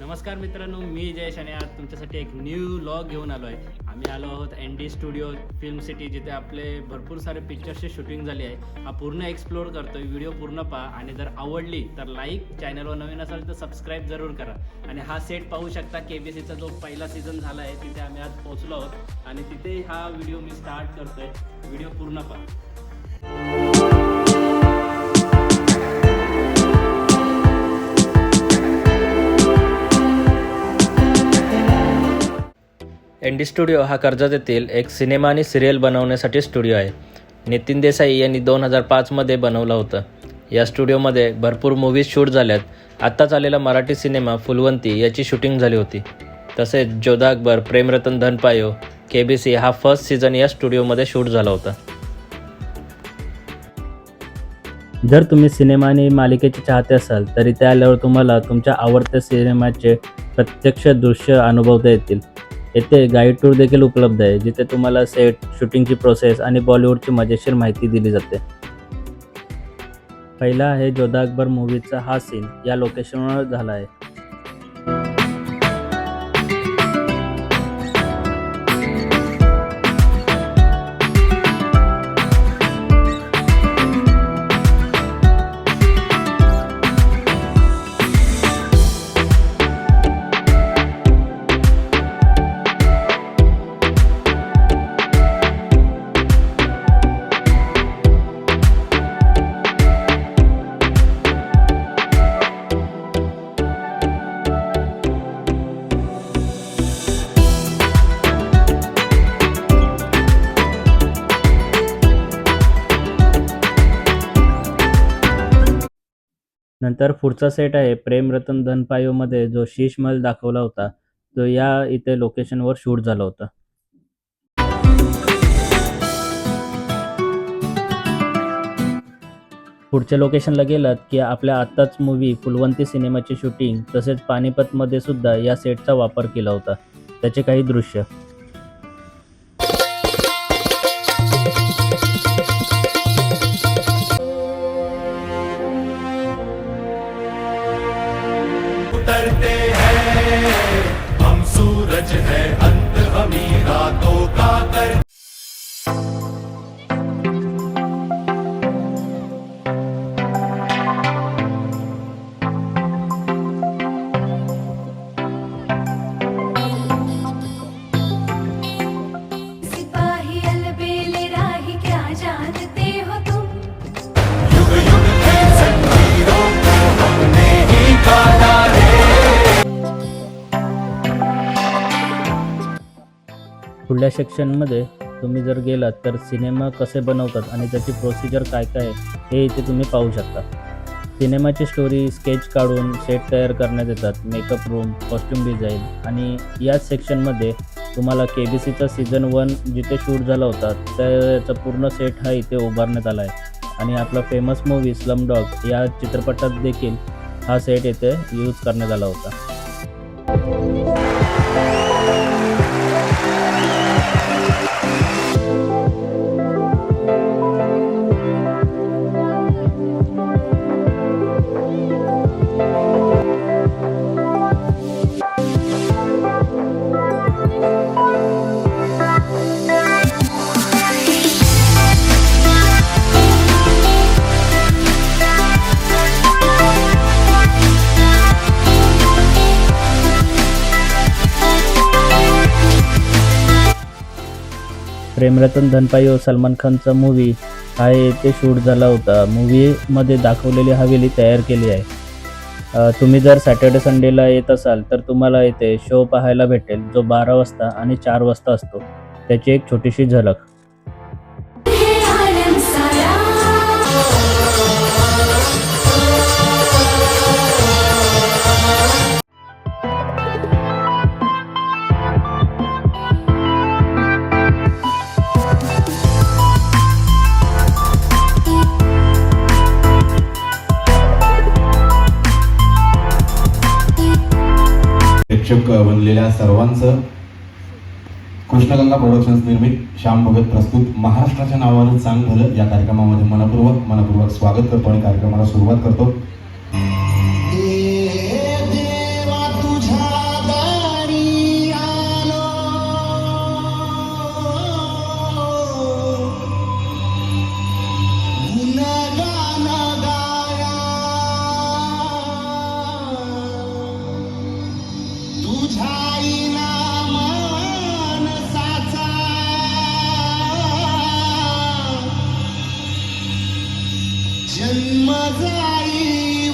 नमस्कार मित्रांनो मी जयेश आणि आज तुमच्यासाठी एक न्यू लॉग घेऊन आलो आहे आम्ही आलो आहोत N D studio film city जिथे आपले भरपूर सारे पिक्चर्सची शूटिंग झाली आहे. हा पूर्ण एक्सप्लोअर करतोय व्हिडिओ पूर्ण पहा. आणि जर आवडली तर लाईक चॅनलवर नवीन असाल तर सबस्क्राईब जरूर करा. आणि हा सेट पाहू शकता के बी सीचा जो पहिला सीझन झाला आहे तिथे आम्ही आज पोहोचलो आहोत. आणि तिथे हा व्हिडिओ मी स्टार्ट करतोय. व्हिडिओ पूर्ण पहा. एन डी स्टुडिओ हा कर्जत येथील एक सिनेमा आणि सिरियल बनवण्यासाठी स्टुडिओ आहे. नितीन देसाई यांनी दोन हजार पाचमध्ये बनवलं होतं. या स्टुडिओमध्ये भरपूर मूवीज शूट झाल्यात. आत्ताच आलेला मराठी सिनेमा फुलवंती याची शूटिंग झाली होती. तसेच Jodha Akbar Premratan Dhanpayo K B C हा फर्स्ट सीझन या स्टुडिओमध्ये शूट झाला होता. जर तुम्ही सिनेमा आणि मालिकेचे चाहते असाल तर इथे आल्यावर तुम्हाला तुमच्या आवडत्या सिनेमाचे प्रत्यक्ष दृश्य अनुभवता येतील. येथे गाईड टूर देखील उपलब्ध आहे जिथे तुम्हाला सेट शूटिंगची प्रोसेस आणि बॉलिवूडची मजेशीर माहिती दिली जाते. पहिला आहे जोधा अकबर मूवीचा हा सीन या लोकेशनवर झाला आहे. नंतर पुढचा सेट आहे प्रेम रतन धनपायोमध्ये जो शीशमहल दाखवला होता तो या इथे लोकेशनवर शूट झाला होता. पुढच्या लोकेशनला गेलात की आपल्या आत्ताच मूवी फुलवंती सिनेमाची शूटिंग तसेच पानिपतमध्ये सुद्धा या सेटचा वापर केला होता. त्याचे काही दृश्य. Hey. पुढल्या सेक्शनमध्ये तुम्ही जर गेलात तर सिनेमा कसे बनवतात आणि त्याची प्रोसिजर काय काय आहे हे इथे तुम्ही पाहू शकता. सिनेमाची स्टोरी स्केच काढून सेट तयार करण्यात येतात मेकअप रूम कॉस्ट्युम डिझाईन आणि याच सेक्शनमध्ये तुम्हाला के बी सीचा सीझन वन जिथे शूट झाला होता त्याचा पूर्ण सेट हा इथे उभारण्यात आला आहे. आणि आपला फेमस मूवी स्लम डॉग या चित्रपटात देखील हा सेट येथे यूज करण्यात आला होता. प्रेमरतन व सलमान खानचा मूवी हा येथे शूट झाला होता. मूवीमध्ये दाखवलेली हवेली तयार केली आहे. तुम्ही जर सॅटर्डे संडेला येत असाल तर तुम्हाला येथे शो पाहायला भेटेल जो बारा वाजता आणि चार वाजता असतो. त्याची एक छोटीशी झलक. आलेल्या सर्वांचं कृष्णगंगा प्रोडक्शन्स निर्मित श्याम भगत प्रस्तुत महाराष्ट्राच्या नावानं चांग भलं या कार्यक्रमामध्ये मनपूर्वक मनपूर्वक स्वागत करतो आणि कार्यक्रमाला सुरुवात करतो. जन्म जाई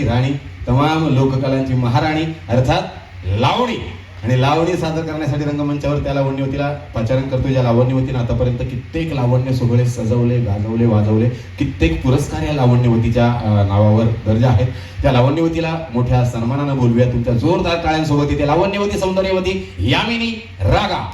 तमाम राणी तमाम लोककलांची महाराणी अर्थात लावणी. आणि लावणी सादर करण्यासाठी रंगमंचावर त्या लावण्यवतीला पाचारण करतो ज्या लावण्यवतीनं आतापर्यंत कित्येक लावण्य सोहळे सजवले गाजवले वाजवले. कित्येक पुरस्कार या लावण्यवतीच्या नावावर दर्जा आहेत. त्या लावण्यवतीला मोठ्या सन्मानानं बोलूया तुमच्या जोरदार टाळ्यांसोबत इथे लावण्यवती सौंदर्यवती यामिनी रागा.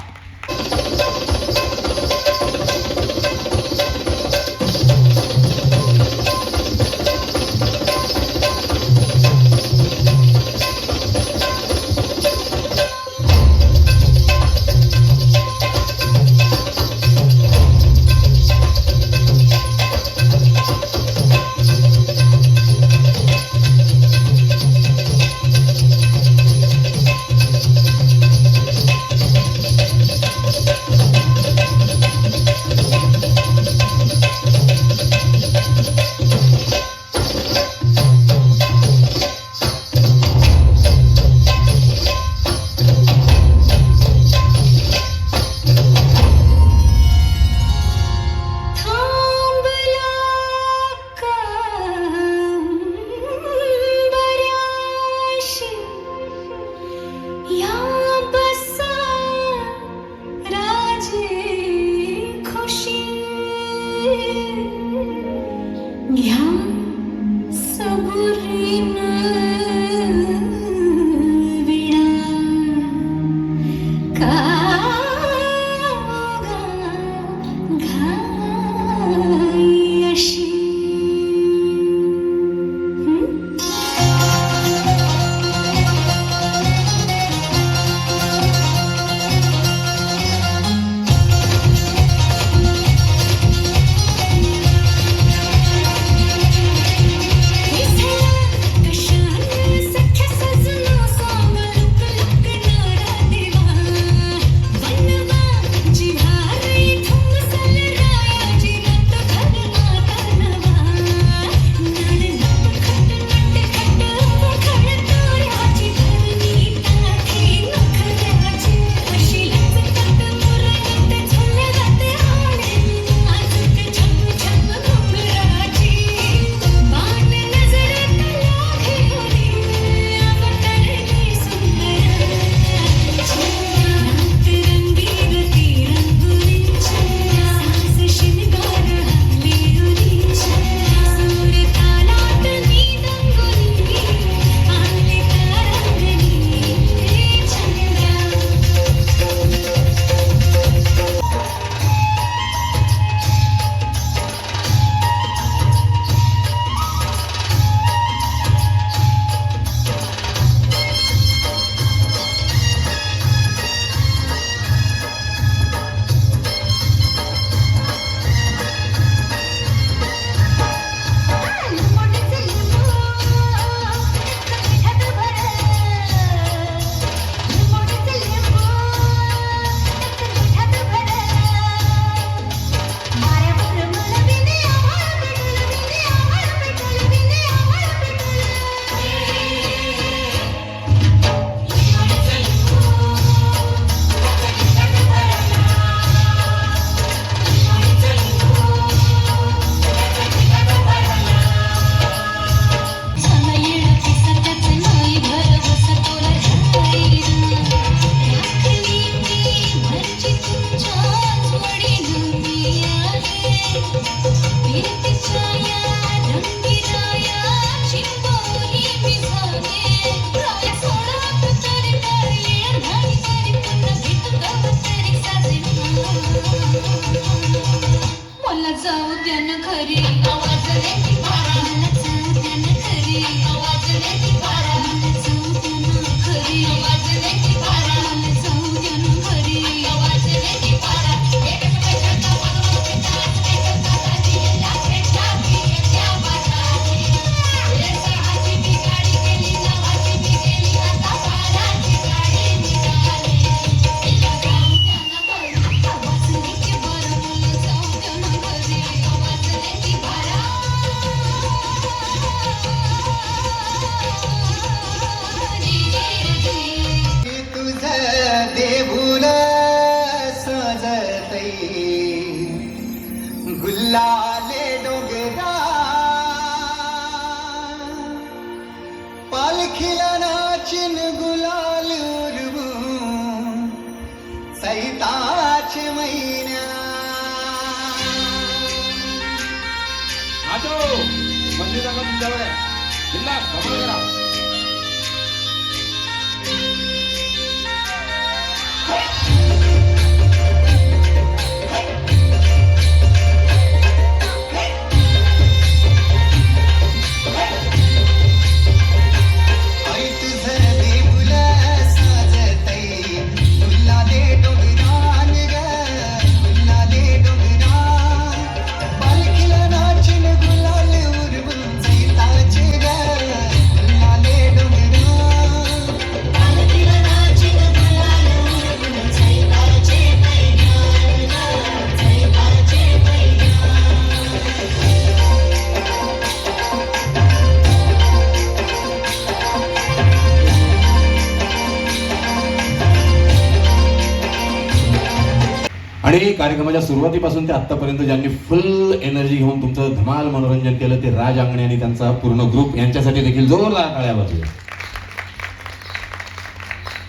आणि कार्यक्रमाच्या सुरुवातीपासून ते आत्तापर्यंत ज्यांनी फुल एनर्जी घेऊन तुमचं धमाल मनोरंजन केलं ते राज आंगणे आणि त्यांचा पूर्ण ग्रुप यांच्यासाठी देखील जोरदार टाळ्या बाजू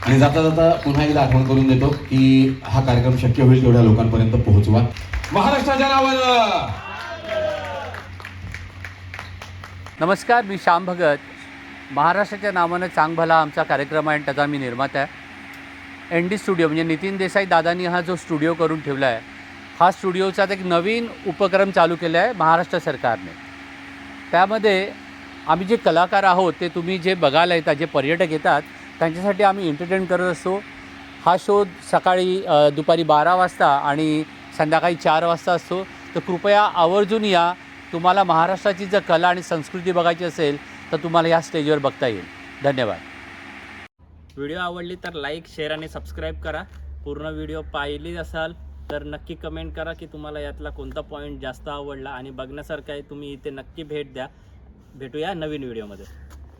आणि जाता जाता पुन्हा एकदा आठवण करून देतो की हा कार्यक्रम शक्य होईल तेवढ्या लोकांपर्यंत पोहोचवा. महाराष्ट्राच्या नावानं! नमस्कार मी श्याम भगत. महाराष्ट्राच्या नावानं चांगभला आमचा कार्यक्रम आहे आणि त्याचा मी निर्माता आहे. एन डी स्टुडिओ म्हणजे नितीन देसाई दादांनी हा जो स्टुडिओ करून ठेवला आहे हा स्टुडिओचा एक नवीन उपक्रम चालू केला आहे महाराष्ट्र सरकारने. त्यामध्ये आम्ही जे कलाकार आहोत ते तुम्ही जे बघायला येतात जे पर्यटक येतात त्यांच्यासाठी आम्ही एंटरटेन करत असतो. हा शो सकाळी दुपारी बारा वाजता आणि संध्याकाळी चार वाजता असतो. तर कृपया आवर्जून या. तुम्हाला महाराष्ट्राची जर कला आणि संस्कृती बघायची असेल तर तुम्हाला या स्टेजवर बघता येईल. धन्यवाद. व्हिडिओ आवडली तर लाईक शेअर आणि सबस्क्राईब करा. पूर्ण व्हिडिओ पाहिली असाल तर नक्की कमेंट करा की तुम्हाला यातला कोणता पॉईंट जास्त आवडला. आणि बघण्यासारखं आहे तुम्ही इथे नक्की भेट द्या. भेटूया नवीन व्हिडिओमध्ये.